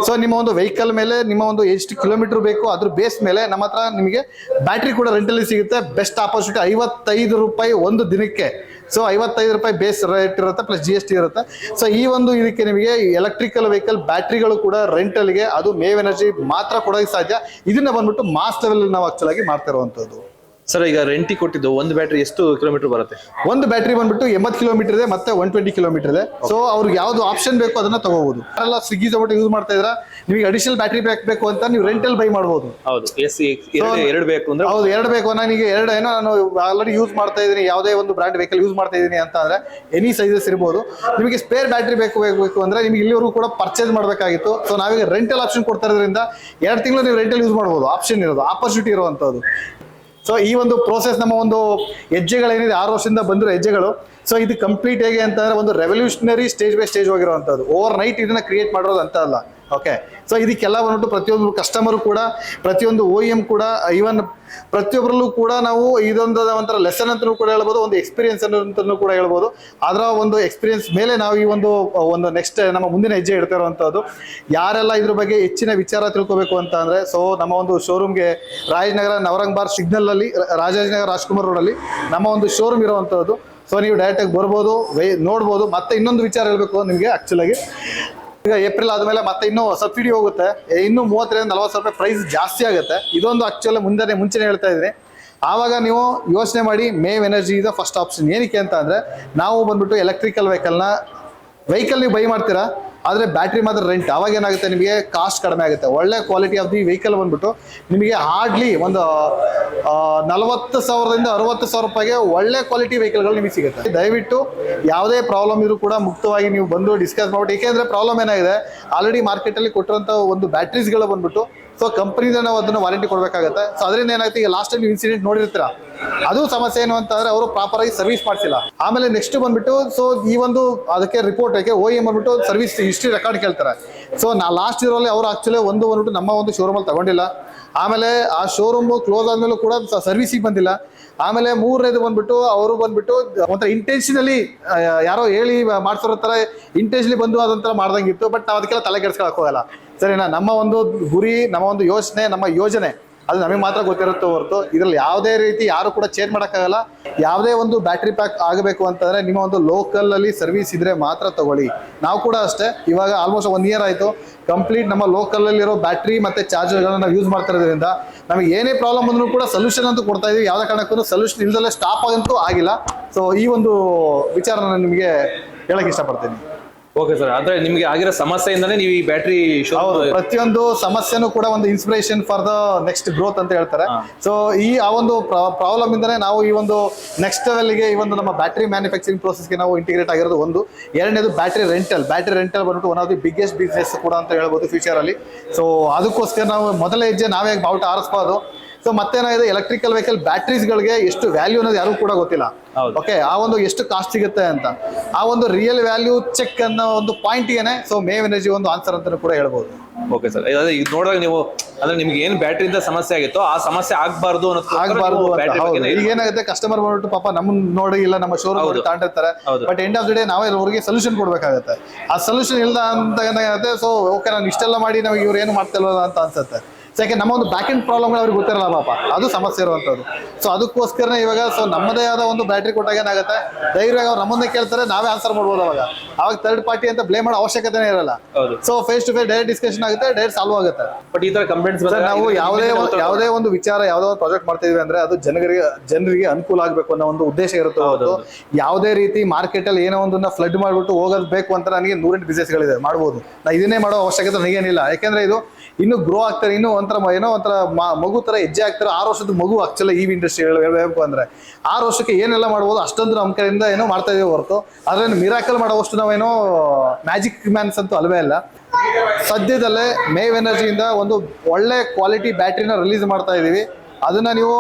ಸೊ ನಿಮ್ಮ ಒಂದು ವೆಹಿಕಲ್ ಮೇಲೆ, ನಿಮ್ಮ ಒಂದು ಎಷ್ಟು ಕಿಲೋಮೀಟರ್ ಬೇಕು, ಅದ್ರ ಬೇಸ್ ಮೇಲೆ ನಮ್ಮ ಹತ್ರ ನಿಮಗೆ ಬ್ಯಾಟ್ರಿ ಕೂಡ ರೆಂಟಲ್ಲಿ ಸಿಗುತ್ತೆ. ಬೆಸ್ಟ್ ಆಪರ್ಚುನಿಟಿ ಐವತ್ತೈದು ರೂಪಾಯಿ ಒಂದು ದಿನಕ್ಕೆ. ಸೊ ಐವತ್ತೈದು ರೂಪಾಯಿ ಬೇಸ್ ರೇಟ್ ಇರುತ್ತೆ ಪ್ಲಸ್ ಜಿ ಎಸ್ ಟಿ ಇರುತ್ತೆ. ಸೊ ಈ ಒಂದು ಇದಕ್ಕೆ ನಿಮಗೆ ಎಲೆಕ್ಟ್ರಿಕಲ್ ವೆಹಿಕಲ್ ಬ್ಯಾಟ್ರಿಗಳು ಕೂಡ ರೆಂಟಲ್ಗೆ ಅದು ಮೇವ್ ಎನರ್ಜಿ ಮಾತ್ರ ಕೊಡೋಕೆ ಸಾಧ್ಯ. ಇದನ್ನ ಬಂದ್ಬಿಟ್ಟು ಮಾಸ್ ಲೆವೆಲ್ ನಾವು ಆಕ್ಚುಲಾಗಿ ಮಾಡ್ತಾ ಇರುವಂತದ್ದು. ಸರ್ ಈಗ ರೆಂಟಿ ಕೊಟ್ಟಿದ್ದು ಒಂದು ಬ್ಯಾಟ್ರಿ ಎಷ್ಟು ಕಿಲೋಮೀಟರ್ ಬರುತ್ತೆ? ಒಂದು ಬ್ಯಾಟ್ರಿ ಬಂದ್ಬಿಟ್ಟು ಎಂಬತ್ತು ಕಿಲೋಮೀಟರ್ ಇದೆ ಮತ್ತೆ ಒನ್ ಟ್ವೆಂಟಿ ಕಿಲೋಮೀಟರ್ ಇದೆ. ಸೊ ಅವ್ರಿಗೆ ಯಾವ್ದು ಆಪ್ಷನ್ ಬೇಕು ಅದನ್ನ ತಗೋಬಹುದು ಯಾರೆಲ್ಲ ಸ್ವಿಗ್ಗಿ ಜೊಮೆಟೊ ಯೂಸ್ ಮಾಡ್ತಾ ಇದ್ರ ನಿಮಗೆ ಅಡಿಷನಲ್ ಬ್ಯಾಟ್ರಿ ಬ್ಯಾಕ್ ಬೇಕು ಅಂತ ನೀವು ರೆಂಟಲ್ ಬೈ ಮಾಡಬಹುದು ಹೌದು. ಎಸ್ ಎರಡು ಬೇಕು ಅಂದ್ರೆ ಹೌದು ಎರಡು ಬೇಕು. ನನಗೆ ಎರಡು ಏನೋ ನಾನು ಆಲ್ರೆಡಿ ಯೂಸ್ ಮಾಡ್ತಾ ಇದ್ದೀನಿ ಯಾವುದೇ ಒಂದು ಬ್ರ್ಯಾಂಡ್ ವೆಹಿಕಲ್ ಯೂಸ್ ಮಾಡ್ತಾ ಇದ್ದೀನಿ ಅಂತ ಅಂದ್ರೆ ಎನಿ ಸೈಜಸ್ ಇರ್ಬೋದು. ನಿಮಗೆ ಸ್ಪೇರ್ ಬ್ಯಾಟ್ರಿ ಬೇಕು ಬೇಕು ಅಂದ್ರೆ ನಿಮಗೆ ಇಲ್ಲಿವರೆಗೂ ಕೂಡ ಪರ್ಚೇಸ್ ಮಾಡಬೇಕಾಗಿತ್ತು. ಸೊ ನಾವೀಗ ರೆಂಟಲ್ ಆಪ್ಷನ್ ಕೊಡ್ತಾ ಇರೋದ್ರಿಂದ ಎರಡು ತಿಂಗಳು ನೀವು ರೆಂಟಲ್ ಯೂಸ್ ಮಾಡಬಹುದು ಆಪ್ಷನ್ ಇರೋದು ಆಪರ್ಚುನಿಟಿ ಇರುವಂಥದ್ದು. ಸೊ ಈ ಒಂದು ಪ್ರೋಸೆಸ್ ನಮ್ಮ ಒಂದು ಹೆಜ್ಜೆಗಳೇನಿದೆ, ಆರು ವರ್ಷದಿಂದ ಬಂದಿರೋ ಹೆಜ್ಜೆಗಳು. ಸೊ ಇದು ಕಂಪ್ಲೀಟ್ ಹೇಗೆ ಅಂತಂದ್ರೆ ಒಂದು ರೆವಲ್ಯೂಷನರಿ ಸ್ಟೇಜ್ ಬೈ ಸ್ಟೇಜ್ ಹೋಗಿರುವಂಥದ್ದು. ಓವರ್ ನೈಟ್ ಇದನ್ನ ಕ್ರಿಯೇಟ್ ಮಾಡಿರೋದು ಅಂತ ಅಲ್ಲ. ಓಕೆ ಸೊ ಇದಕ್ಕೆಲ್ಲ ಬಂದ್ಬಿಟ್ಟು ಪ್ರತಿಯೊಂದು ಕಸ್ಟಮರ್ ಕೂಡ, ಪ್ರತಿಯೊಂದು ಓ ಎಂ ಕೂಡ ಈವನ್ ಪ್ರತಿಯೊಬ್ಬರಲ್ಲೂ ಕೂಡ ನಾವು ಇದೊಂದು ಒಂಥರ ಲೆಸನ್ ಅಂತಲೂ ಕೂಡ ಹೇಳ್ಬೋದು, ಒಂದು ಎಕ್ಸ್ಪೀರಿಯನ್ಸ್ ಅಂತಲೂ ಕೂಡ ಹೇಳ್ಬೋದು. ಅದರ ಒಂದು ಎಕ್ಸ್ಪೀರಿಯನ್ಸ್ ಮೇಲೆ ನಾವು ಈ ಒಂದು ಒಂದು ನೆಕ್ಸ್ಟ್ ನಮ್ಮ ಮುಂದಿನ ಹೆಜ್ಜೆ ಇಡ್ತಾ ಇರುವಂಥದ್ದು ಯಾರೆಲ್ಲ ಇದ್ರ ಬಗ್ಗೆ ಹೆಚ್ಚಿನ ವಿಚಾರ ತಿಳ್ಕೊಬೇಕು ಅಂತ ಅಂದರೆ ಸೊ ನಮ್ಮ ಒಂದು ಶೋರೂಮ್ಗೆ ರಾಜನಗರ ನವರಂಗ್ ಸಿಗ್ನಲ್ ಅಲ್ಲಿ ರಾಜಾಜಿನಗರ ರಾಜ್ಕುಮಾರ್ ರೋಡಲ್ಲಿ ನಮ್ಮ ಒಂದು ಶೋರೂಮ್ ಇರುವಂಥದ್ದು ಸೊ ನೀವು ಡೈರೆಕ್ಟಾಗಿ ಬರ್ಬೋದು ವೇ ನೋಡ್ಬೋದು. ಮತ್ತೆ ಇನ್ನೊಂದು ವಿಚಾರ ಹೇಳಬೇಕು ನಿಮಗೆ ಆ್ಯಕ್ಚುಲಾಗಿ ಈಗ ಏಪ್ರಿಲ್ ಆದಮೇಲೆ ಮತ್ತೆ ಇನ್ನೂ ಸಬ್ಸಿಡಿ ಹೋಗುತ್ತೆ. ಇನ್ನೂ ಮೂವತ್ತರಿಂದ ನಲವತ್ತು ಸಾವಿರ ರೂಪಾಯಿ ಪ್ರೈಸ್ ಜಾಸ್ತಿ ಆಗುತ್ತೆ. ಇದೊಂದು ಆಕ್ಚುಲಿ ಮುಂದೆ ಮುಂಚೆನೇ ಹೇಳ್ತಾ ಇದ್ದೀನಿ. ಆವಾಗ ನೀವು ಯೋಚನೆ ಮಾಡಿ ಮೇವ್ ಎನರ್ಜಿ ಇದು ಫಸ್ಟ್ ಆಪ್ಷನ್ ಏನಕ್ಕೆ ಅಂತ ನಾವು ಬಂದ್ಬಿಟ್ಟು ಎಲೆಕ್ಟ್ರಿಕಲ್ ವೆಹಿಕಲ್ನ ವೆಹಿಕಲ್ ನೀವು ಬೈ ಮಾಡ್ತೀರಾ? ಆದರೆ ಬ್ಯಾಟ್ರಿ ಮಾತ್ರ ರೆಂಟ್ ಅವಾಗ ಏನಾಗುತ್ತೆ ನಿಮಗೆ ಕಾಸ್ಟ್ ಕಡಿಮೆ ಆಗುತ್ತೆ. ಒಳ್ಳೆ ಕ್ವಾಲಿಟಿ ಆಫ್ ದಿ ವೆಹಿಕಲ್ ಬಂದ್ಬಿಟ್ಟು ನಿಮಗೆ ಹಾರ್ಡ್ಲಿ ಒಂದು ನಲವತ್ತು ಸಾವಿರದಿಂದ ಅರವತ್ತು ಸಾವಿರ ರೂಪಾಯಿಗೆ ಒಳ್ಳೆ ಕ್ವಾಲಿಟಿ ವೆಹಿಕಲ್ಗಳು ನಿಮಗೆ ಸಿಗುತ್ತೆ. ದಯವಿಟ್ಟು ಯಾವುದೇ ಪ್ರಾಬ್ಲಮ್ ಇದ್ರೂ ಕೂಡ ಮುಕ್ತವಾಗಿ ನೀವು ಬಂದು ಡಿಸ್ಕಸ್ ಮಾಡ್ಬಿಟ್ಟು, ಏಕೆಂದರೆ ಪ್ರಾಬ್ಲಮ್ ಏನಾಗಿದೆ? ಆಲ್ರೆಡಿ ಮಾರ್ಕೆಟಲ್ಲಿ ಕೊಟ್ಟಿರೋಂಥ ಒಂದು ಬ್ಯಾಟ್ರೀಸ್ಗಳು ಬಂದ್ಬಿಟ್ಟು ಸೊ ಕಂಪ್ನಿಯಿಂದ ನಾವು ಅದನ್ನು ವಾರಂಟಿ ಕೊಡಬೇಕಾಗುತ್ತೆ. ಸೊ ಅದರಿಂದ ಏನಾಗುತ್ತೆ? ಈಗ ಲಾಸ್ಟ್ ಟೈಮ್ ಇನ್ಸಿಡೆಂಟ್ ನೋಡಿರ್ತೀರ? ಅದು ಸಮಸ್ಯೆ ಏನು ಅಂತಂದ್ರೆ ಅವರು ಪ್ರಾಪರ್ ಆಗಿ ಸರ್ವಿಸ್ ಮಾಡಿಸಿಲ್ಲ. ಆಮೇಲೆ ನೆಕ್ಸ್ಟ್ ಬಂದ್ಬಿಟ್ಟು ಸೊ ಈ ಒಂದು ಅದಕ್ಕೆ ರಿಪೋರ್ಟ್ ಓ ಎಂ ಬಂದ್ಬಿಟ್ಟು ಸರ್ವಿಸ್ ಹಿಸ್ಟ್ರಿ ರೆಕಾರ್ಡ್ ಕೇಳ್ತಾರೆ. ಸೊ ನಾ ಲಾಸ್ಟ್ ಇಯರಲ್ಲಿ ಅವರು ಆಕ್ಚುಲಿ ಒಂದು ಬಂದ್ಬಿಟ್ಟು ನಮ್ಮ ಒಂದು ಶೋರೂಮಲ್ಲಿ ತಗೊಂಡಿಲ್ಲ. ಆಮೇಲೆ ಆ ಶೋರೂಮ್ ಕ್ಲೋಸ್ ಆದ್ಮೇಲೂ ಕೂಡ ಸರ್ವಿಸಿಗೆ ಬಂದಿಲ್ಲ. ಆಮೇಲೆ ಮೂರನೇದು ಬಂದ್ಬಿಟ್ಟು ಅವರು ಬಂದ್ಬಿಟ್ಟು ಒಂಥರ ಇಂಟೆನ್ಷನಲಿ ಯಾರೋ ಹೇಳಿ ಮಾಡ್ಸಿರೋ ಥರ ಇಂಟೆನ್ಷನಲಿ ಬಂದು ಅದಂತರ ಮಾಡ್ದಂಗಿತ್ತು ಬಟ್ ನಾವು ಅದಕ್ಕೆಲ್ಲ ತಲೆ ಕೆಡ್ಸ್ಕೊಳಕ್ ಹೋಗಲ್ಲ. ಸರಿನಾ? ನಮ್ಮ ಒಂದು ಗುರಿ, ನಮ್ಮ ಒಂದು ಯೋಚನೆ, ನಮ್ಮ ಯೋಜನೆ. ಅದು ನಮಗೆ ಮಾತ್ರ ಗೊತ್ತಿರುತ್ತೆ ಹೊರತು ಇದ್ರಲ್ಲಿ ಯಾವುದೇ ರೀತಿ ಯಾರು ಕೂಡ ಚೇಂಜ್ ಮಾಡೋಕ್ಕಾಗಲ್ಲ. ಯಾವುದೇ ಒಂದು ಬ್ಯಾಟ್ರಿ ಪ್ಯಾಕ್ ಆಗಬೇಕು ಅಂತಂದ್ರೆ ನಿಮ್ಮ ಒಂದು ಲೋಕಲ್ ಅಲ್ಲಿ ಸರ್ವಿಸ್ ಇದ್ರೆ ಮಾತ್ರ ತಗೊಳ್ಳಿ. ನಾವು ಕೂಡ ಅಷ್ಟೇ, ಇವಾಗ ಆಲ್ಮೋಸ್ಟ್ ಒನ್ ಇಯರ್ ಆಯಿತು ಕಂಪ್ಲೀಟ್ ನಮ್ಮ ಲೋಕಲ್ ಅಲ್ಲಿರೋ ಬ್ಯಾಟ್ರಿ ಮತ್ತೆ ಚಾರ್ಜರ್ಗಳನ್ನ ನಾವು ಯೂಸ್ ಮಾಡ್ತಾ ಇರೋದ್ರಿಂದ ನಮಗೆ ಏನೇ ಪ್ರಾಬ್ಲಮ್ ಬಂದರೂ ಕೂಡ ಸೊಲ್ಯೂಷನ್ ಅಂತೂ ಕೊಡ್ತಾ ಇದೀವಿ. ಯಾವುದೇ ಕಾರಣಕ್ಕೂ ಸೊಲ್ಯೂಷನ್ ಇಲ್ದಲ್ಲೇ ಸ್ಟಾಪ್ ಆಗಂತೂ ಆಗಿಲ್ಲ. ಸೊ ಈ ಒಂದು ವಿಚಾರ ನಾನು ನಿಮಗೆ ಹೇಳಕ್ಕೆ ಇಷ್ಟಪಡ್ತೀನಿ. ಓಕೆ ಸರ್ ಅಂದ್ರೆ ನಿಮಗೆ ಆಗಿರೋ ಸಮಸ್ಯೆಯಿಂದಾನೇ ನೀವು ಈ ಬ್ಯಾಟ್ರಿ ಶೋ ಹೌದು ಪ್ರತಿಯೊಂದು ಸಮಸ್ಯೆನೂ ಕೂಡ ಒಂದು inspiration for the next growth ಅಂತ ಹೇಳ್ತಾರೆ. ಸೊ ಈ ಆ ಒಂದು ಪ್ರಾಬ್ಲಮ್ ಇಂದನೇ ನಾವು ಈ ಒಂದು ನೆಕ್ಸ್ಟ್ ಲೆವೆಲ್ಗೆ ಈ ಒಂದು ನಮ್ಮ ಬ್ಯಾಟ್ರಿ ಮ್ಯಾನುಫ್ಯಾಕ್ಚರಿಂಗ್ ಪ್ರೋಸೆಸ್ಗೆ ನಾವು ಇಂಟಿಗ್ರೇಟ್ ಆಗಿರೋದು ಒಂದು. ಎರಡನೇದು ಬ್ಯಾಟ್ರಿ ರೆಂಟಲ್ ಬ್ಯಾಟ್ರಿ ರೆಂಟಲ್ ಬಂದ್ಬಿಟ್ಟು one of the biggest business ಕೂಡ ಅಂತ ಹೇಳ್ಬೋದು ಫ್ಯೂಚರ್ ಅಲ್ಲಿ. ಸೊ ಅದಕ್ಕೋಸ್ಕರ ನಾವು ಮೊದಲ ಹೆಜ್ಜೆ ನಾವೇ ಬಾವುಟ ಆರಿಸ್ಬೋದು ಸೊ ಮತ್ತೇನಾಗಿದೆ? ಎಲೆಕ್ಟ್ರಿಕಲ್ ವೆಹಿಕಲ್ ಬ್ಯಾಟ್ರೀಸ್ಗಳಿಗೆ ಎಷ್ಟು ವ್ಯಾಲ್ಯೂ ಅನ್ನೋದು ಯಾರಿಗೂ ಕೂಡ ಗೊತ್ತಿಲ್ಲ. ಓಕೆ ಆ ಒಂದು ಎಷ್ಟು ಕಾಸ್ಟ್ ಸಿಗುತ್ತೆ ಅಂತ. ಆ ಒಂದು ರಿಯಲ್ ವ್ಯಾಲ್ಯೂ ಚೆಕ್ ಅನ್ನೋ ಒಂದು ಪಾಯಿಂಟ್ ಏನೇ ಸೊ ಮೇವ್ ಎನರ್ಜಿ ಒಂದು ಆನ್ಸರ್ ಅಂತ ಕೂಡ ಹೇಳ್ಬೋದು. ಓಕೆ ಸರ್ ಈಗ ನೋಡಿದಾಗ ನೀವು ಅಂದ್ರೆ ನಿಮ್ಗೆ ಏನ್ ಬ್ಯಾಟ್ರಿಯಿಂದ ಸಮಸ್ಯೆ ಆಗಿತ್ತೋ ಆ ಸಮಸ್ಯೆ ಆಗ್ಬಾರ್ದು ಆಗಬಾರ್ದು ಈಗ ಏನಾಗುತ್ತೆ? ಕಸ್ಟಮರ್ ಬಂದ್ಬಿಟ್ಟು ಪಾಪ ನಮ್ಮನ್ನ ನೋಡಿ ಇಲ್ಲ ನಮ್ಮ showroom. ತಾಂಡಿರ್ತಾರೆ but end of the day ನಾವೇ ಅವ್ರಿಗೆ ಸೊಲ್ಯೂಷನ್ ಕೊಡ್ಬೇಕಾಗತ್ತೆ. ಆ ಸೊಲ್ಯೂಷನ್ ಇಲ್ಲ ಅಂತ ಏನಾಗುತ್ತೆ? ಸೊ ಓಕೆ ನಾನು ಇಷ್ಟೆಲ್ಲ ಮಾಡಿ ನಮಗೆ ಇವ್ರು ಏನು ಮಾಡ್ತಿಲ್ವಲ್ಲ ಅಂತ ಅನ್ಸುತ್ತೆ. ಸೊ ಯಾಕೆ ನಮ್ಮ ಒಂದು ಬ್ಯಾಕ್ ಎಂಡ್ ಪ್ರಾಬ್ಲಮ್ ಅವ್ರಿಗೆ ಗೊತ್ತಿರಲ್ಲ ಪಾಪ. ಅದು ಸಮಸ್ಯೆ ಇರುವಂಥದ್ದು. ಸೊ ಅದಕ್ಕೋಸ್ಕರನೇ ಇವಾಗ ಸೊ ನಮ್ಮದೇ ಆದ ಒಂದು ಬ್ಯಾಟ್ರಿ ಕೊಟ್ಟಾಗ ಏನಾಗುತ್ತೆ? ಧೈರ್ಯವಾಗಿ ಅವ್ರು ನಮ್ಮನ್ನೇ ಕೇಳ್ತಾರೆ ನಾವೇ ಆನ್ಸರ್ ಮಾಡ್ಬೋದು ಅವಾಗ. ಅವಾಗ ಥರ್ಡ್ ಪಾರ್ಟಿ ಅಂತ ಬ್ಲೇಮ್ ಮಾಡೋ ಅವಶ್ಯಕತೆನೇ ಇರಲ್ಲ. So face to face direct discussion ಆಗುತ್ತೆ ಡೈರೆಕ್ಟ್ ಸಾಲ್ವ್ ಆಗುತ್ತೆ. ಬಟ್ ಈ ತರ ಕಂಪ್ಲೇಂಟ್ಸ್ ನಾವು ಯಾವುದೇ ಒಂದು- ಯಾವುದೇ ಒಂದು ವಿಚಾರ ಯಾವುದೋ ಒಂದು ಪ್ರಾಜೆಕ್ಟ್ ಮಾಡ್ತಾ ಇದೀವಿ ಅಂದ್ರೆ ಅದು ಜನರಿಗೆ ಜನರಿಗೆ ಅನುಕೂಲ ಆಗಬೇಕು ಅನ್ನೋ ಒಂದು ಉದ್ದೇಶ ಇರುತ್ತೆ ಹೌದು, ಹೊರತು. ಯಾವುದೇ ರೀತಿ ಮಾರ್ಕೆಟ್ ಅಲ್ಲಿ ಏನೋ ಒಂದನ್ನ ಫ್ಲಡ್ ಮಾಡ್ಬಿಟ್ಟು ಹೋಗೋದು ಬೇಕು ಅಂತ ನನಗೆ ನೂರೆಂಟು ಬಿಸ್ನೆಸ್ಗಳಿದೆ ಮಾಡಬಹುದು ನಾ ಇದನ್ನೇ ಮಾಡೋ ಅವಶ್ಯಕತೆ ನನಗೇನಿಲ್ಲ. ಯಾಕೆಂದ್ರೆ ಇದು ಇನ್ನು ಗ್ರೋ ಆಗ್ತಾರೆ ಇನ್ನೂ ಒಂಥರ ಏನೋ ಒಂಥರ ಮಗು ತರ ಹೆಜ್ಜೆ ಆಗ್ತಾರೆ ಆರು ವರ್ಷದ ಮಗು ಆಕ್ಚುಲಿ ಈ ಇಂಡಸ್ಟ್ರಿ ಹೇಳಬೇಕು ಅಂದ್ರೆ. ಆರು ವರ್ಷಕ್ಕೆ ಏನೆಲ್ಲ ಮಾಡ್ಬೋದು ಅಷ್ಟೊಂದು ನಮ್ಮ ಕಡೆಯಿಂದ ಏನೋ ಮಾಡ್ತಾ ಇದೀವಿ ಹೊರತು. ಆದ್ರೆ ಮಿರಾಕಲ್ ಮಾಡೋವಷ್ಟು ನಾವೇನೋ ಮ್ಯಾಜಿಕ್ ಮ್ಯಾನ್ಸ್ ಅಂತೂ ಅಲ್ವೇ ಅಲ್ಲ ಸದ್ಯದಲ್ಲೇ ಮೇವ್ ಎನರ್ಜಿಯಿಂದ ಒಂದು ಒಳ್ಳೆ ಕ್ವಾಲಿಟಿ ಬ್ಯಾಟ್ರಿನ ರಿಲೀಸ್ ಮಾಡ್ತಾ ಇದೀವಿ. ಅದನ್ನ ನೀವು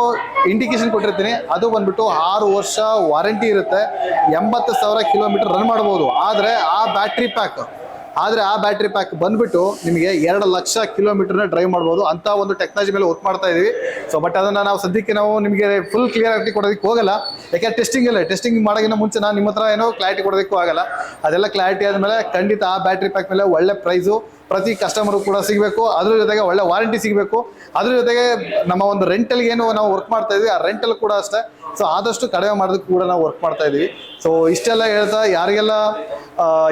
ಇಂಡಿಕೇಶನ್ ಕೊಟ್ಟಿರ್ತೀನಿ. ಅದು ಬಂದ್ಬಿಟ್ಟು ಆರು ವರ್ಷ ವಾರಂಟಿ ಇರುತ್ತೆ. ಎಂಬತ್ತು ಸಾವಿರ ಕಿಲೋಮೀಟರ್ ರನ್ ಮಾಡ್ಬೋದು. ಆದರೆ ಆ ಬ್ಯಾಟ್ರಿ ಪ್ಯಾಕ್ ಆದರೆ ಆ ಬ್ಯಾಟ್ರಿ ಪ್ಯಾಕ್ ಬಂದ್ಬಿಟ್ಟು ನಿಮಗೆ ಎರಡು ಲಕ್ಷ ಕಿಲೋಮೀಟರ್ನ ಡ್ರೈವ್ ಮಾಡ್ಬೋದು. ಅಂತ ಒಂದು ಟೆಕ್ನಾಲಜಿ ಮೇಲೆ ವರ್ಕ್ ಮಾಡ್ತಾ ಇದೀವಿ. ಸೊ ಬಟ್ ಅದನ್ನ ನಾವು ಸದ್ಯಕ್ಕೆ ನಾವು ನಿಮಗೆ ಫುಲ್ ಕ್ಲಿಯರಿಟಿ ಕೊಡೋದಕ್ಕೆ ಹೋಗಲ್ಲ. ಯಾಕೆ ಟೆಸ್ಟಿಂಗ್ ಇಲ್ಲ ಟೆಸ್ಟಿಂಗ್ ಮಾಡೋಕ್ಕಿಂತ ಮುಂಚೆ ನಾನು ನಿಮ್ಮ ಹತ್ರ ಏನೋ ಕ್ಲಾರಿಟಿ ಕೊಡೋದಕ್ಕೂ ಆಗಲ್ಲ. ಅದೆಲ್ಲ ಕ್ಲಾರಿಟಿ ಆದಮೇಲೆ ಖಂಡಿತ ಆ ಬ್ಯಾಟ್ರಿ ಪ್ಯಾಕ್ ಮೇಲೆ ಒಳ್ಳೆ ಪ್ರೈಸು ಪ್ರತಿ ಕಸ್ಟಮರು ಕೂಡ ಸಿಗಬೇಕು. ಅದ್ರ ಜೊತೆಗೆ ಒಳ್ಳೆ ವಾರಂಟಿ ಸಿಗಬೇಕು. ಅದ್ರ ಜೊತೆಗೆ ನಮ್ಮ ಒಂದು ರೆಂಟಲ್ ಏನು ನಾವು ವರ್ಕ್ ಮಾಡ್ತಾ ಇದ್ವಿ, ಆ ರೆಂಟಲ್ ಕೂಡ ಅಷ್ಟೇ. ಸೊ ಆದಷ್ಟು ಕಡಿಮೆ ಮಾಡೋದಕ್ಕೆ ಕೂಡ ನಾವು ವರ್ಕ್ ಮಾಡ್ತಾ ಇದೀವಿ. ಸೊ ಇಷ್ಟೆಲ್ಲ ಹೇಳ್ತಾ ಯಾರಿಗೆಲ್ಲ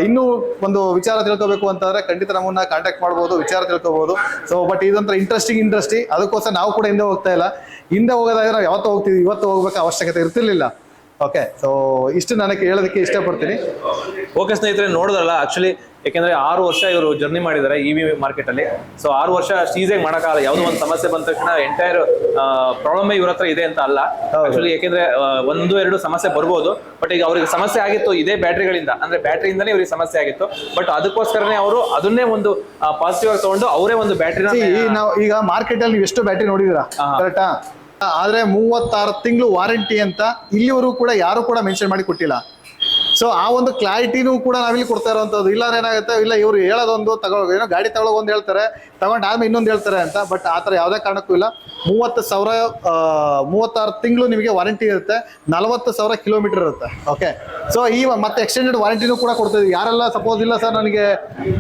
ಇನ್ನೂ ಒಂದು ವಿಚಾರ ತಿಳ್ಕೊಬೇಕು ಅಂತಂದ್ರೆ ಖಂಡಿತ ನಮ್ಮನ್ನ ಕಾಂಟ್ಯಾಕ್ಟ್ ಮಾಡ್ಬೋದು, ವಿಚಾರ ತಿಳ್ಕೋಬಹುದು ಸೊ ಬಟ್ ಇದೊಂಥರ ಇಂಟ್ರೆಸ್ಟಿಂಗ್ ಇಂಡಸ್ಟ್ರಿ ಅದಕ್ಕೋಸ್ಕರ ನಾವು ಕೂಡ ಹಿಂದೆ ಹೋಗ್ತಾ ಇಲ್ಲ. ಹಿಂದೆ ಹೋಗೋದಾದ್ರೆ ನಾವು ಯಾವತ್ತೂ ಹೋಗ್ತೀವಿ, ಇವತ್ತು ಹೋಗ್ಬೇಕು ಅವಶ್ಯಕತೆ ಇರ್ತಿರ್ಲಿಲ್ಲ. ಓಕೆ ಸೊ ಇಷ್ಟು ನನಗೆ ಹೇಳೋದಕ್ಕೆ ಇಷ್ಟಪಡ್ತೀನಿ. ಓಕೆ ಸ್ನೇಹಿತರೆ, ನೋಡಿದ್ರಲ್ಲ ಆಕ್ಚುಲಿ ಯಾಕೆಂದ್ರೆ ಆರು ವರ್ಷ ಇವರು ಜರ್ನಿ ಮಾಡಿದ್ದಾರೆ ಇ ವಿ ಮಾರ್ಕೆಟ್ ಅಲ್ಲಿ. ಸೊ ಆರು ವರ್ಷ ಈಸಿಯಾಗಿ ಮಾಡೋಕ್ಕಾಗಲ್ಲ. ಯಾವುದೋ ಒಂದು ಸಮಸ್ಯೆ ಬಂದ ತಕ್ಷಣ ಎಂಟೈರ್ ಪ್ರಾಬ್ಲಮ್ ಇವ್ರ ಹತ್ರ ಇದೆ ಅಂತ ಅಲ್ಲ. ಆಕ್ಚುಲಿ ಯಾಕೆಂದ್ರೆ ಒಂದು ಎರಡು ಸಮಸ್ಯೆ ಬರ್ಬೋದು. ಬಟ್ ಈಗ ಅವ್ರಿಗೆ ಸಮಸ್ಯೆ ಆಗಿತ್ತು ಇದೇ ಬ್ಯಾಟ್ರಿಗಳಿಂದ ಅಂದ್ರೆ ಬ್ಯಾಟ್ರಿಯಿಂದನೇ ಇವ್ರಿಗೆ ಸಮಸ್ಯೆ ಆಗಿತ್ತು. ಬಟ್ ಅದಕ್ಕೋಸ್ಕರನೇ ಅವರು ಅದನ್ನೇ ಒಂದು ಪಾಸಿಟಿವ್ ಆಗಿ ತಗೊಂಡು ಅವರೇ ಒಂದು ಬ್ಯಾಟ್ರಿನ See, ನಾವು ಈಗ ಮಾರ್ಕೆಟ್ ಅಲ್ಲಿ ನೀವು ಎಷ್ಟು ಬ್ಯಾಟ್ರಿ ನೋಡಿದಿರಾ. ಕರೆಕ್ಟಾ ಆದ್ರೆ ಮೂವತ್ತಾರು ತಿಂಗಳು ವಾರಂಟಿ ಅಂತ ಇಲ್ಲಿವರೆಗೂ ಕೂಡ ಯಾರು ಕೂಡ ಮೆನ್ಷನ್ ಮಾಡಿ ಕೊಟ್ಟಿಲ್ಲ. ಸೊ ಆ ಒಂದು ಕ್ಲಾರಿಟಿನೂ ಕೂಡ ನಾವಿಲ್ಲಿ ಕೊಡ್ತಾ ಇರೋವಂಥದ್ದು. ಇಲ್ಲ ಏನಾಗುತ್ತೆ? ಇಲ್ಲ, ಇವ್ರು ಹೇಳೋದೊಂದು, ತಗೋ, ಏನೋ ಗಾಡಿ ತಗೊಳ್ಳೋ ಒಂದು ಹೇಳ್ತಾರೆ ತಗೊಂಡು ಆದ್ಮೇಲೆ ಇನ್ನೊಂದು ಹೇಳ್ತಾರೆ ಅಂತ. ಬಟ್ ಆ ಥರ ಯಾವುದೇ ಕಾರಣಕ್ಕೂ ಇಲ್ಲ. ಮೂವತ್ತು ಸಾವಿರ ಮೂವತ್ತಾರು ತಿಂಗಳು ನಿಮಗೆ ವಾರಂಟಿ ಇರುತ್ತೆ. ನಲವತ್ತು ಸಾವಿರ ಕಿಲೋಮೀಟರ್ ಇರುತ್ತೆ. ಓಕೆ ಸೊ ಈ ಮತ್ತೆ ಎಕ್ಸ್ಟೆಂಡೆಡ್ ವಾರಂಟಿನೂ ಕೂಡ ಕೊಡ್ತೀವಿ ಯಾರೆಲ್ಲ ಸಪೋಸ್ ಇಲ್ಲ ಸರ್ ನನಗೆ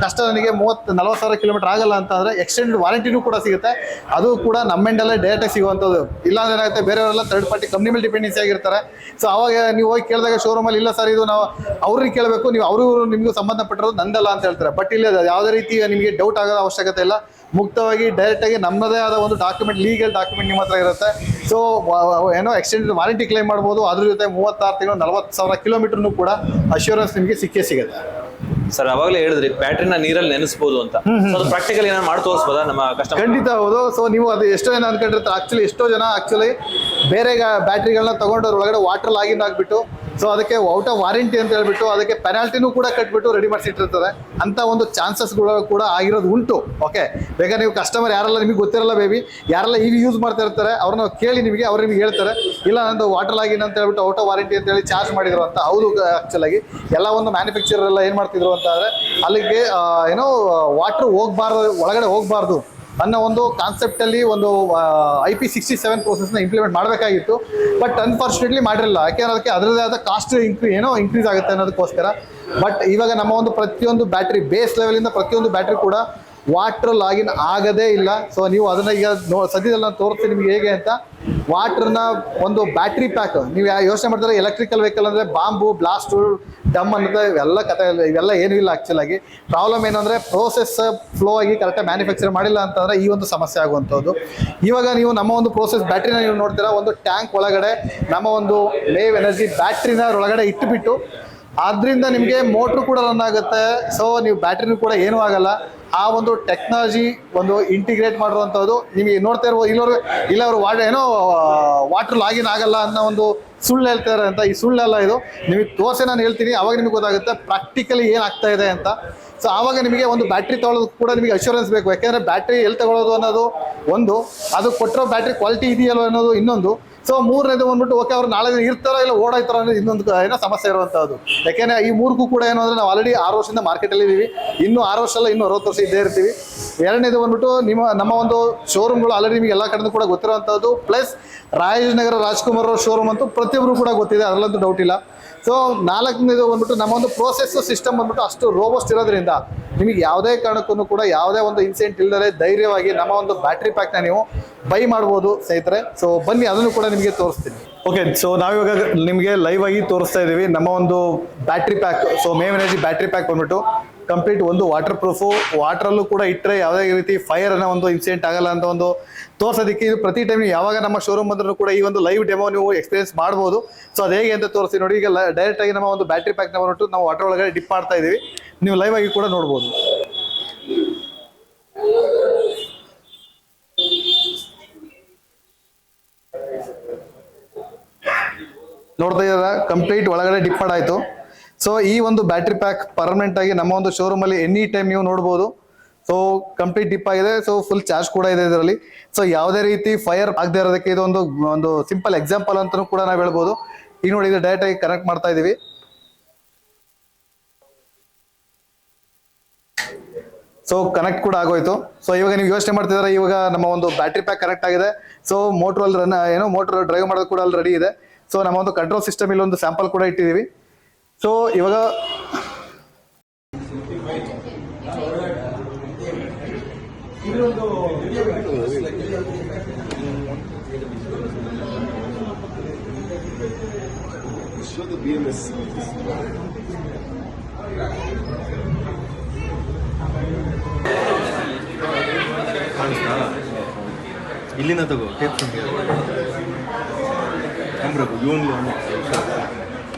ಕಷ್ಟ ನನಗೆ ಮೂವತ್ತು, ನಲವತ್ತು ಸಾವಿರ ಕಿಲೋಮೀಟರ್ ಆಗಲ್ಲ ಅಂತ ಅಂದರೆ ಎಕ್ಸ್ಟೆಂಡೆಡ್ ವಾರಂಟಿನೂ ಕೂಡ ಸಿಗುತ್ತೆ. ಅದು ಕೂಡ ನಮ್ಮೆಂಡಲ್ಲೇ ಡೈರೆಕ್ಟಾಗಿ ಸಿಗುವಂಥದ್ದು. ಇಲ್ಲ ಅಂದ್ರೆ ಏನಾಗುತ್ತೆ, ಬೇರೆಯವರೆಲ್ಲ ಥರ್ಡ್ ಪಾರ್ಟಿ ಕಂಪ್ನಿ ಮೇಲೆ ಡಿಪೆಂಡೆನ್ಸಿ ಆಗಿರ್ತಾರೆ. ಸೊ ಅವಾಗ ನೀವು ಹೋಗಿ ಕೇಳಿದಾಗ ಶೋರೂಮಲ್ಲಿ ಇಲ್ಲ ಸರ್ ಇದು ನಾವು ಅವ್ರಿಗೆ ಕೇಳಬೇಕು, ನೀವು ಅವರು ನಿಮಗೂ ಸಂಬಂಧಪಟ್ಟಿರೋದು ನಂದಲ್ಲ ಅಂತ ಹೇಳ್ತಾರೆ. ಬಟ್ ಇಲ್ಲಿ ಯಾವುದೇ ರೀತಿ ನಿಮಗೆ ಡೌಟ್ ಆಗೋದ ಅವಶ್ಯಕತೆ ಇಲ್ಲ. ಮುಕ್ತವಾಗಿ ಡೈರೆಕ್ಟಾಗಿ ನಮ್ಮದೇ ಆದ ಒಂದು ಡಾಕ್ಯುಮೆಂಟ್ ಲೀಗಲ್ ಡಾಕ್ಯುಮೆಂಟ್ ನಿಮ್ಮ ಹತ್ರ ಇರುತ್ತೆ. ಸೊ ಏನೋ ಎಕ್ಸ್ಟೆಂಡೆಡ್ ವಾರಂಟಿ ಕ್ಲೈಮ್ ಮಾಡ್ಬೋದು. ಅದ್ರ ಜೊತೆ ಮೂವತ್ತಾರು ತಿಂಗಳು ನಲವತ್ತು ಸಾವಿರ ಕಿಲೋಮೀಟರ್ನು ಕೂಡ ಅಶ್ಯೂರೆನ್ಸ್ ನಿಮಗೆ ಸಿಕ್ಕೇ ಸಿಗುತ್ತೆ. ಸರ್ ಅವಾಗಲೇ ಹೇಳಿದ್ರಿ ಬ್ಯಾಟ್ರಿನ ನೀರಲ್ಲಿ ನೆನೆಸ್ಬೋದು ಅಂತ. ಪ್ರಾಕ್ಟಿಕಲ್ ಏನಾದ್ರು ಮಾಡಿ ತೋರಿಸ್ಬೋದಾ ನಮ್ಮ ಕಷ್ಟ ಖಂಡಿತ ಹೌದು. ಸೊ ನೀವು ಅದು ಎಷ್ಟೋ ಜನ ಅನ್ಕೊಂಡಿರ್ತಾರೆ. ಆಕ್ಚುಲಿ ಎಷ್ಟೋ ಜನ ಆಕ್ಚುಲಿ ಬೇರೆ ಬ್ಯಾಟ್ರಿಗಳನ್ನ ತಗೊಂಡು ಅದ್ರ ಒಳಗಡೆ ವಾಟರ್ ಲಾಗಿನ್ ಆಗಿಬಿಟ್ಟು ಸೊ ಅದಕ್ಕೆ ಔಟ್ ಆಫ್ ವಾರಂಟಿ ಅಂತ ಹೇಳ್ಬಿಟ್ಟು ಅದಕ್ಕೆ ಪೆನಾಲ್ಟಿನೂ ಕೂಡ ಕಟ್ಬಿಟ್ಟು ರೆಡಿ ಮಾಡಿಸಿಟ್ಟಿರ್ತಾರೆ ಅಂತ ಒಂದು ಚಾನ್ಸಸ್ಗಳು ಕೂಡ ಆಗಿರೋದು ಉಂಟು. ಓಕೆ ಬೇಗ ನೀವು ಕಸ್ಟಮರ್ ಯಾರೆಲ್ಲ ನಿಮಗೆ ಗೊತ್ತಿರಲ್ಲ ಬೇಬಿ ಯಾರೆಲ್ಲ ಈಗ ಯೂಸ್ ಮಾಡ್ತಾ ಇರ್ತಾರೆ, ಅವ್ರನ್ನ ಕೇಳಿ ನಿಮಗೆ, ಅವ್ರು ನಿಮಗೆ ಹೇಳ್ತಾರೆ. ಇಲ್ಲ, ನಂದು ವಾಟರ್ ಲಾಗಿನ್ ಅಂತ ಹೇಳ್ಬಿಟ್ಟು ಔಟ್ ಆಫ್ ವಾರಂಟಿ ಅಂತ ಹೇಳಿ ಚಾರ್ಜ್ ಮಾಡಿದ್ರು ಅಂತ. ಹೌದು ಆಕ್ಚುಲ್ ಆಗಿ ಎಲ್ಲ ಒಂದು ಮ್ಯಾನುಫ್ಯಾಕ್ಚರ್ ಎಲ್ಲ ಏನು ಮಾಡ್ತಿದ್ರು ಅಂತ ಅಂದ್ರೆ ಅಲ್ಲಿಗೆ ಏನೋ ವಾಟರ್ ಹೋಗ್ಬಾರ್ದು, ಒಳಗಡೆ ಹೋಗ್ಬಾರ್ದು. ಅನ್ನೋ ಒಂದು ಕಾನ್ಸೆಪ್ಟ್ ಅಲ್ಲಿ ಒಂದು ಐ ಪಿ ಸಿಕ್ಸ್ಟಿ ಸೆವೆನ್ನ ಇಂಪ್ಲಿಮೆಂಟ್ ಮಾಡಬೇಕಾಗಿತ್ತು. ಬಟ್ ಅನ್ಫಾರ್ಚುನೇಟ್ಲಿ ಮಾಡಿರಲಿಲ್ಲ. ಯಾಕೆಂದ್ರೆ ಅದಕ್ಕೆ ಅದರದೇ ಆದ ಕಾಸ್ಟ್ ಇನ್ಕ್ರೀ ಏನೋ ಇನ್ಕ್ರೀಸ್ ಆಗುತ್ತೆ ಅನ್ನೋದಕ್ಕೋಸ್ಕರ. ಬಟ್ ಇವಾಗ ನಮ್ಮ ಒಂದು ಪ್ರತಿಯೊಂದು ಬ್ಯಾಟ್ರಿ ಬೇಸ್ ಲೆವೆಲಿಂದ ಪ್ರತಿಯೊಂದು ಬ್ಯಾಟ್ರಿ ಕೂಡ ವಾಟರ್ ಲಾಗಿನ್ ಆಗದೇ ಇಲ್ಲ. ಸೊ ನೀವು ಅದನ್ನ ಈಗ ನೋ ಸದ್ಯದಲ್ಲಿ ನಾನು ತೋರಿಸ್ತೀನಿ ನಿಮ್ಗೆ ಹೇಗೆ ಅಂತ. ವಾಟರ್ನ ಒಂದು ಬ್ಯಾಟ್ರಿ ಪ್ಯಾಕ್ ನೀವು ಯೋಚನೆ ಮಾಡ್ತಾರೆ? ಎಲೆಕ್ಟ್ರಿಕಲ್ ವೆಹಿಕಲ್ ಅಂದರೆ ಬಾಂಬು ಬ್ಲಾಸ್ಟು ಡಮ್ ಅನ್ನೋದು ಇವೆಲ್ಲ ಇಲ್ಲ, ಇವೆಲ್ಲ ಏನೂ ಇಲ್ಲ ಆ್ಯಕ್ಚುಲಾಗಿ ಪ್ರಾಬ್ಲಮ್ ಏನಂದರೆ ಪ್ರೋಸೆಸ್ ಫ್ಲೋ ಆಗಿ ಕರೆಕ್ಟಾಗಿ ಮ್ಯಾನುಫ್ಯಾಕ್ಚರ್ ಮಾಡಿಲ್ಲ ಅಂತಂದರೆ ಈ ಒಂದು ಸಮಸ್ಯೆ ಆಗುವಂಥದ್ದು. ಇವಾಗ ನೀವು ನಮ್ಮ ಒಂದು ಪ್ರೋಸೆಸ್ ಬ್ಯಾಟ್ರಿನ ನೀವು ನೋಡ್ತೀರಾ, ಒಂದು ಟ್ಯಾಂಕ್ ಒಳಗಡೆ ನಮ್ಮ ಒಂದು ಲೇವ್ ಎನರ್ಜಿ ಬ್ಯಾಟ್ರಿನ ಒಳಗಡೆ ಇಟ್ಟುಬಿಟ್ಟು ಆದ್ದರಿಂದ ನಿಮಗೆ ಮೋಟ್ರು ಕೂಡ ರನ್ ಆಗುತ್ತೆ. ಸೊ ನೀವು ಬ್ಯಾಟ್ರಿನೂ ಕೂಡ ಏನೂ ಆಗಲ್ಲ. ಆ ಒಂದು ಟೆಕ್ನಾಲಜಿ ಒಂದು ಇಂಟಿಗ್ರೇಟ್ ಮಾಡಿರುವಂಥದ್ದು ನಿಮಗೆ ನೋಡ್ತಾ ಇರ್ಬೋದು. ಇಲ್ಲವರು ಇಲ್ಲ ಅವರು ವಾಟ್ ಏನೋ ವಾಟರ್ ಲಾಗಿನ್ ಆಗಲ್ಲ ಅನ್ನೋ ಒಂದು ಸುಳ್ಳು ಹೇಳ್ತಾರೆ ಅಂತ ಈ ಸುಳ್ಳೆಲ್ಲ ಇದು. ನಿಮಗೆ ತೋರಿಸಿ ನಾನು ಹೇಳ್ತೀನಿ. ಅವಾಗ ನಿಮಗೆ ಗೊತ್ತಾಗುತ್ತೆ. ಪ್ರಾಕ್ಟಿಕಲಿ ಏನಾಗ್ತಾ ಇದೆ ಅಂತ. ಸೊ ಆವಾಗ ನಿಮಗೆ ಒಂದು ಬ್ಯಾಟ್ರಿ ತಗೊಳ್ಳೋದು ಕೂಡ ನಿಮಗೆ ಅಶ್ಯೂರೆನ್ಸ್ ಬೇಕು. ಯಾಕೆಂದ್ರೆ ಬ್ಯಾಟ್ರಿ ಎಲ್ಲಿ ತಗೊಳ್ಳೋದು ಅನ್ನೋದು ಒಂದು, ಅದು ಕೊಟ್ಟಿರೋ ಬ್ಯಾಟ್ರಿ ಕ್ವಾಲಿಟಿ ಇದೆಯಲ್ಲ ಅನ್ನೋದು ಇನ್ನೊಂದು. ಸೊ ಮೂರನೇದು ಬಂದ್ಬಿಟ್ಟು ಓಕೆ ಅವ್ರು ನಾಳೆ ಇರ್ತಾರ ಇಲ್ಲ ಓಡಾಯ್ತಾರೋ ಅನ್ನೋದು ಇನ್ನೊಂದು ಏನೋ ಸಮಸ್ಯೆ ಇರುವಂಥದ್ದು ಯಾಕೆಂದ್ರೆ ಈ ಮೂರ್ಗೂ ಕೂಡ ಏನು ಅಂದ್ರೆ ನಾವು ಆಲ್ರೆಡಿ ಆರು ವರ್ಷದಿಂದ ಮಾರ್ಕೆಟಲ್ಲಿ ಇದ್ದೀವಿ ಇನ್ನೂ ಆರು ವರ್ಷ ಅಲ್ಲ, ಇನ್ನೂ ಅರವತ್ತು ವರ್ಷ ಇದ್ದೇ ಇರ್ತೀವಿ. ಎರಡನೇದು ಬಂದ್ಬಿಟ್ಟು, ನಿಮ್ಮ, ನಮ್ಮ ಒಂದು ಶೋರೂಮ್ಗಳು ಆಲ್ರೆಡಿ ನಿಮಗೆ ಎಲ್ಲ ಕಡೆನೂ ಕೂಡ ಗೊತ್ತಿರುವಂಥದ್ದು ಪ್ಲಸ್ ರಾಜನಗರ ರಾಜ್ಕುಮಾರ್ ಅವರ ಶೋರೂಮ್ ಅಂತೂ ಪ್ರತಿಯೊಬ್ಬರು ಕೂಡ ಗೊತ್ತಿದೆ, ಅದರಲ್ಲಂತೂ ಡೌಟ್ ಇಲ್ಲ. ಸೊ ನಾಲ್ಕನೇದು ಬಂದ್ಬಿಟ್ಟು ನಮ್ಮ ಒಂದು ಪ್ರೋಸೆಸ್ ಸಿಸ್ಟಮ್ ಬಂದ್ಬಿಟ್ಟು ಅಷ್ಟು ರೋಬೋಸ್ಟ್ ಇರೋದ್ರಿಂದ ನಿಮಗೆ ಯಾವುದೇ ಕಾರಣಕ್ಕೂ ಕೂಡ ಯಾವುದೇ ಒಂದು ಇನ್ಸಿಡೆಂಟ್ ಇಲ್ಲದೆ ಧೈರ್ಯವಾಗಿ ನಮ್ಮ ಒಂದು ಬ್ಯಾಟ್ರಿ ಪ್ಯಾಕ್ನ ನೀವು ಬೈ ಮಾಡ್ಬೋದು ಸ್ನೇಹಿತರೆ. ಸೊ ಬನ್ನಿ, ಅದನ್ನು ಕೂಡ ನಿಮಗೆ ತೋರಿಸ್ತೀನಿ. ಓಕೆ ಸೊ ನಾವಿವಾಗ ನಿಮಗೆ ಲೈವ್ ಆಗಿ ತೋರಿಸ್ತಾ ಇದ್ದೀವಿ ನಮ್ಮ ಒಂದು battery pack so Mave energy battery pack ಬಂದ್ಬಿಟ್ಟು ಕಂಪ್ಲೀಟ್ ಒಂದು ವಾಟರ್ ಪ್ರೂಫು ವಾಟ್ರಲ್ಲೂ ಕೂಡ ಇಟ್ಟರೆ ಯಾವುದೇ ರೀತಿ ಫೈರ್ ಅನ್ನೋ ಒಂದು ಇನ್ಸಿಡೆಂಟ್ ಆಗಲ್ಲ ಅಂತ ಒಂದು ತೋರಿಸೋದಕ್ಕೆ ಇದು ಪ್ರತಿ ಟೈಮ್ ಯಾವಾಗ ನಮ್ಮ ಶೋರೂಮ್ ಬಂದ್ರೂ ಕೂಡ ಈ ಒಂದು ಲೈವ್ ಡೆಮೋ ನೀವು ಎಕ್ಸ್ಪೀರಿಯನ್ಸ್ ಮಾಡ್ಬೋದು. ಸೊ ಅದು ಹೇಗೆ ಅಂತ ತೋರಿಸಿ ನೋಡಿ, ಈಗ ಡೈರೆಕ್ಟ್ ಆಗಿ ನಮ್ಮ ಒಂದು ಬ್ಯಾಟ್ರಿ ಪ್ಯಾಕ್ನ ಬಂದ್ಬಿಟ್ಟು ನಾವು ವಾಟರ್ ಒಳಗಡೆ ಡಿಪ್ ಮಾಡ್ತಾ ಇದ್ದೀವಿ. ನೀವು ಲೈವ್ ಆಗಿ ಕೂಡ ನೋಡ್ಬೋದು. ನೋಡ್ತಾ ಇದ್ದಾರ? ಕಂಪ್ಲೀಟ್ ಒಳಗಡೆ ಡಿಪ್ ಮಾಡಾಯ್ತು. ಸೊ ಈ ಒಂದು ಬ್ಯಾಟ್ರಿ ಪ್ಯಾಕ್ ಪರ್ಮನೆಂಟ್ ಆಗಿ ನಮ್ಮ ಒಂದು ಶೋರೂಮ್ ಅಲ್ಲಿ ಎನಿ ಟೈಮ್ ನೀವು ನೋಡಬಹುದು ಸೊ ಕಂಪ್ಲೀಟ್ ಡಿಪ್ ಆಗಿದೆ. ಸೊ ಫುಲ್ ಚಾರ್ಜ್ ಕೂಡ ಇದೆ ಇದರಲ್ಲಿ. ಸೊ ಯಾವುದೇ ರೀತಿ ಫೈರ್ ಆಗದೆ ಇರೋದಕ್ಕೆ ಇದೊಂದು ಒಂದು ಸಿಂಪಲ್ ಎಕ್ಸಾಂಪಲ್ ಅಂತಲೂ ಕೂಡ ನಾವು ಹೇಳ್ಬೋದು. ಈಗ ನೋಡಿ, ಇದು ಡೈರೆಕ್ಟ್ ಆಗಿ ಕನೆಕ್ಟ್ ಮಾಡ್ತಾ ಇದೀವಿ. ಸೊ ಕನೆಕ್ಟ್ ಕೂಡ ಆಗೋಯ್ತು. ಸೊ ಇವಾಗ ನೀವು ಯೋಚನೆ ಮಾಡ್ತಿದ್ರೆ ಇವಾಗ ನಮ್ಮ ಒಂದು ಬ್ಯಾಟ್ರಿ ಪ್ಯಾಕ್ ಕನೆಕ್ಟ್ ಆಗಿದೆ. ಸೊ ಮೋಟ್ರ್ ಅಲ್ಲಿ ರನ್ ಏನೋ ಮೋಟ್ರ್ ಡ್ರೈವ್ ಮಾಡೋದು ಕೂಡ ಅಲ್ಲಿ ರೆಡಿ ಇದೆ. ಸೊ ನಮ್ಮ ಒಂದು ಕಂಟ್ರೋಲ್ ಸಿಸ್ಟಮ್ ಇಲ್ಲಿ ಒಂದು ಸ್ಯಾಂಪಲ್ ಕೂಡ ಇಟ್ಟಿದ್ದೀವಿ. ಸೊ ಇವಾಗ Show the BMS. ಇಲ್ಲಿಂದ ತಗೋ ಟೇಪ್ ಕ್ಯಾಮ್ರಾ ಯು ಓನ್ಲಿ